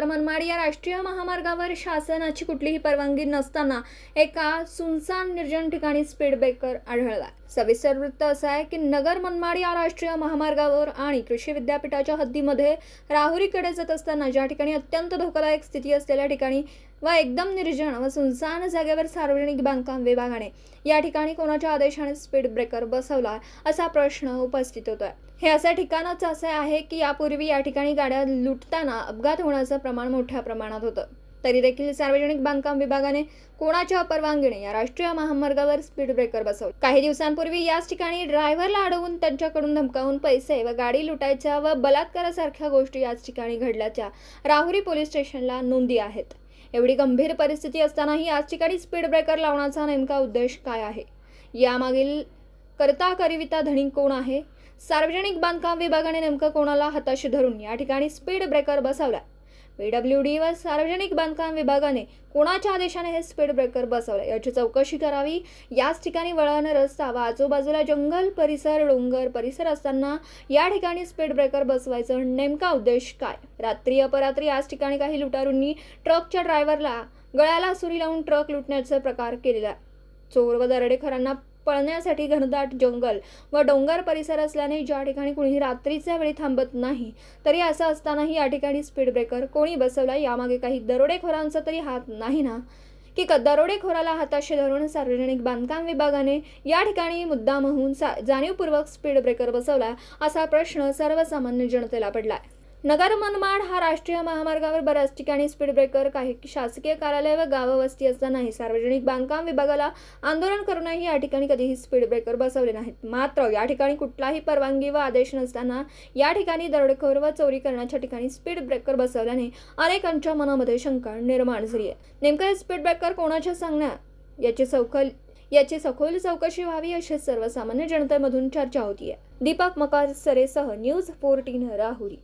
राष्ट्रीय महामार्गावर शासनाची कुठलीही परवानगी नसताना एका सुनसान निर्जन ठिकाणी स्पीड ब्रेकर आढळला. सविस्तर वृत्त असं आहे की नगर मनमाड या राष्ट्रीय महामार्गावर आणि कृषी विद्यापीठाच्या हद्दीमध्ये राहुरीकडे जात असताना ज्या ठिकाणी अत्यंत धोकादायक स्थिती असलेल्या ठिकाणी व एकदम निर्जन व सुनसान जागेवर सार्वजनिक बांधकाम विभागाने या ठिकाणी कोणाच्या आदेशाने स्पीड ब्रेकर बसवला असा प्रश्न उपस्थित होतोय. हे असं ठिकाणच असं आहे की यापूर्वी या ठिकाणी गाड्या लुटताना अपघात होण्याचं प्रमाण मोठ्या प्रमाणात होतं. तरी देखील सार्वजनिक बांधकाम विभागाने कोणाच्या परवानगीने या राष्ट्रीय महामार्गावर स्पीड ब्रेकर बसवले? काही दिवसांपूर्वी याच ठिकाणी ड्रायव्हरला अडवून त्यांच्याकडून धमकावून पैसे व गाडी लुटायच्या व बलात्कारासारख्या गोष्टी याच ठिकाणी घडल्याच्या राहुरी पोलीस स्टेशनला नोंदी आहेत. एवढी गंभीर परिस्थिती असतानाही याच ठिकाणी स्पीड ब्रेकर लावण्याचा नेमका उद्देश काय आहे? यामागील करता करिविता धणी कोण आहे? सार्वजनिक बांधकाम विभागाने नेमकं कोणाला हाताशी धरून या ठिकाणी स्पीड ब्रेकर बसवला पीडब्ल्यू डी व सार्वजनिक बांधकाम विभागाने कोणाच्या आदेशाने हे स्पीड ब्रेकर बसवले? याची चौकशी करावी. याच ठिकाणी वळण रस्ता व आजूबाजूला जंगल परिसर डोंगर परिसर असताना या ठिकाणी स्पीड ब्रेकर बसवायचं नेमका उद्देश काय? रात्री अपरात्री याच ठिकाणी काही लुटारूंनी ट्रकच्या ड्रायव्हरला गळ्याला सुरी लावून ट्रक लुटण्याचा प्रकार केलेला चोर व दरडेखरांना पळण्यासाठी घनदाट जंगल व डोंगर परिसर असल्याने ज्या ठिकाणी कुणीही रात्रीच्या वेळी थांबत नाही तरी असं असतानाही या ठिकाणी स्पीड ब्रेकर कोणी बसवला यामागे काही दरोडेखोरांचा तरी हात नाही ना? की क- दरोडेखोराला हाताशी धरून सार्वजनिक बांधकाम विभागाने या ठिकाणी मुद्दामहून सा जाणीवपूर्वक स्पीड ब्रेकर बसवला असा प्रश्न सर्वसामान्य जनतेला पडलाय. नगर मनमाड हा राष्ट्रीय महामार्गावर बऱ्याच ठिकाणी स्पीड ब्रेकर काही शासकीय कार्यालय व गावं वस्ती असतानाही सार्वजनिक बांधकाम विभागाला आंदोलन करूनही या ठिकाणी कधीही स्पीड ब्रेकर बसवले नाहीत. मात्र या ठिकाणी कुठलाही परवानगी व आदेश नसताना या ठिकाणी दरोडेखोर व चोरी करण्याच्या ठिकाणी स्पीड ब्रेकर बसवल्याने अनेकांच्या मनामध्ये शंका निर्माण झाली आहे. नेमकं हे स्पीड ब्रेकर कोणाच्या सांगण्यात याची चौकल याची सखोल चौकशी व्हावी अशी सर्वसामान्य जनतेमधून चर्चा होतीये. दीपक मकार सरेसह न्यूज फोर्टीन राहुरी.